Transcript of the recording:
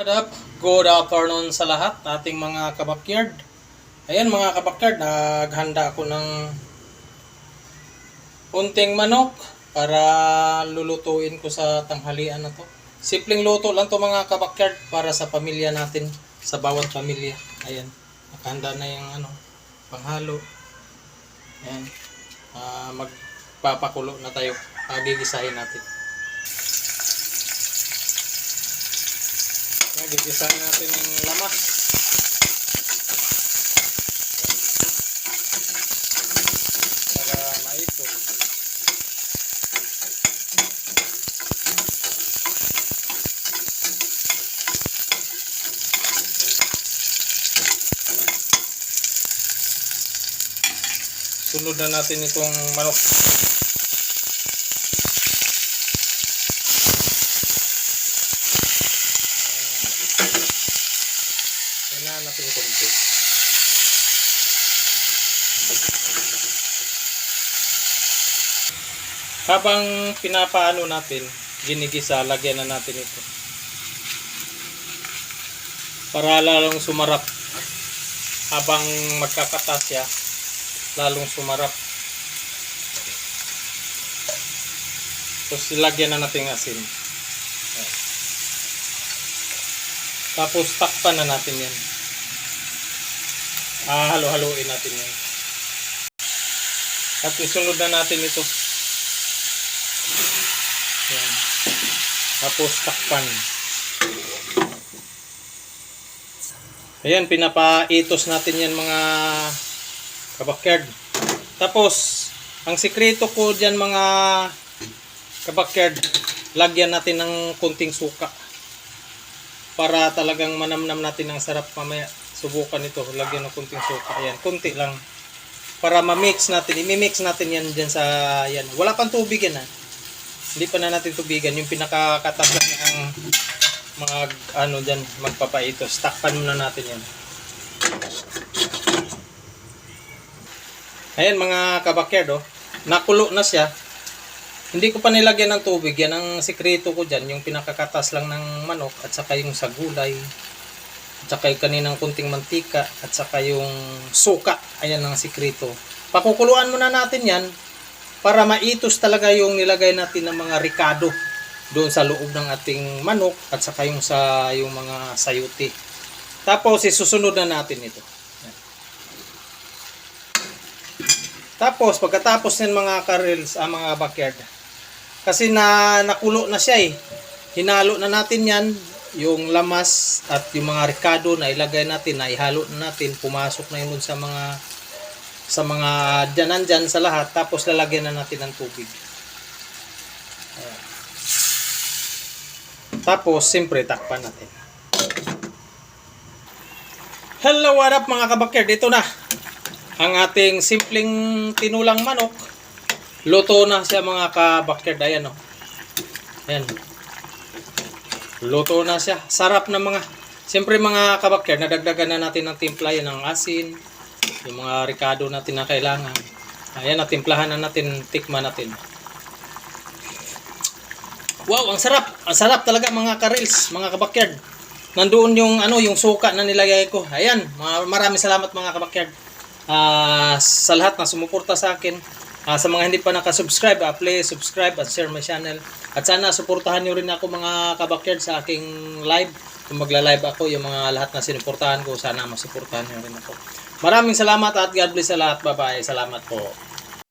What up? Good afternoon sa lahat, ating mga kabakyard. Ayan mga kabakyard, naghanda ako ng unting manok para lulutuin ko sa tanghalian na to. Simpleng luto lang to mga kabakyard para sa pamilya natin, sa bawat pamilya. Ayan, nakahanda na yung ano, panghalo. Ayan, Ah, magpapakulo na tayo, pagigisahin natin. Ayan, gigisahin natin yung lamas. Para maito. Sunod na natin itong manok. Kailangan natin konti. Habang pinapaano natin, ginigisa, lagyan na natin ito. Para lalong sumarap. Habang magkakatas siya, lalong sumarap. Tapos lagyan na natin asin. Ayan. Tapos takpan na natin yan. Ah, halo-haloin natin yan. At isunod na natin ito. Yan. Tapos takpan. Ayan, pinapaitos natin yan mga kabakyard. Tapos, ang sikreto ko dyan mga kabakyard, lagyan natin ng kunting suka. Para talagang manamnam natin ang sarap mamaya. Subukan ito, lagyan ng kunting suka. Ayan, kunti lang. Para ma-mix natin, i-mix natin yan dyan sa, yan. Wala pang tubig yan ha. Hindi pa na natin tubigan. Yung pinakakatas lang ang mga, ano dyan, magpapaitos. Takpan muna natin yan. Ayan mga kabakyard oh. Nakulo na siya. Hindi ko pa nilagyan ng tubig. Yan ang sikreto ko dyan. Yung pinakakatas lang ng manok at saka yung sa gulay. At saka yung kaninang kunting mantika at saka yung suka. Ayan ang sikreto. Pakukuluan muna natin yan para maitos talaga yung nilagay natin ng mga ricado doon sa loob ng ating manok at saka yung sa yung mga sayuti. Tapos isusunod na natin ito. Tapos, pagkatapos ng mga karils, ang mga backyard, kasi na nakulo na siya eh. Hinalo na natin yan, yung lamas at yung mga ricado na ilagay natin, na ihalo na natin, pumasok na yun sa mga sa mga dyanan dyan sa lahat, tapos lalagyan na natin ng tubig. Ayan. Tapos, siyempre, takpan natin. Hello, what up mga kabakyard? Ito na ang ating simpleng tinulang manok. Luto na siya mga kabakyard. Ayan o. Ayan. Luto na siya. Sarap na mga. Siyempre mga kabakyard, nadagdagan na natin ng timpla yan ng asin. Yung mga ricado natin na kailangan. Ayan, natimplahan na natin. Tikman natin. Wow, ang sarap. Ang sarap talaga mga karils, mga kabakyard. Nandoon yung ano, yung suka na nilagay ko. Ayan, maraming salamat mga kabakyard. Ah, sa lahat na sumuporta sa akin. Ah, sa mga hindi pa nakasubscribe, uh, please subscribe at share my channel. At sana suportahan niyo rin ako mga kabakyard sa aking live. Kung magla-live ako, yung mga lahat na sinuportahan ko, sana masuportahan niyo rin ako. Maraming salamat at God bless sa lahat. Bye-bye. Salamat po.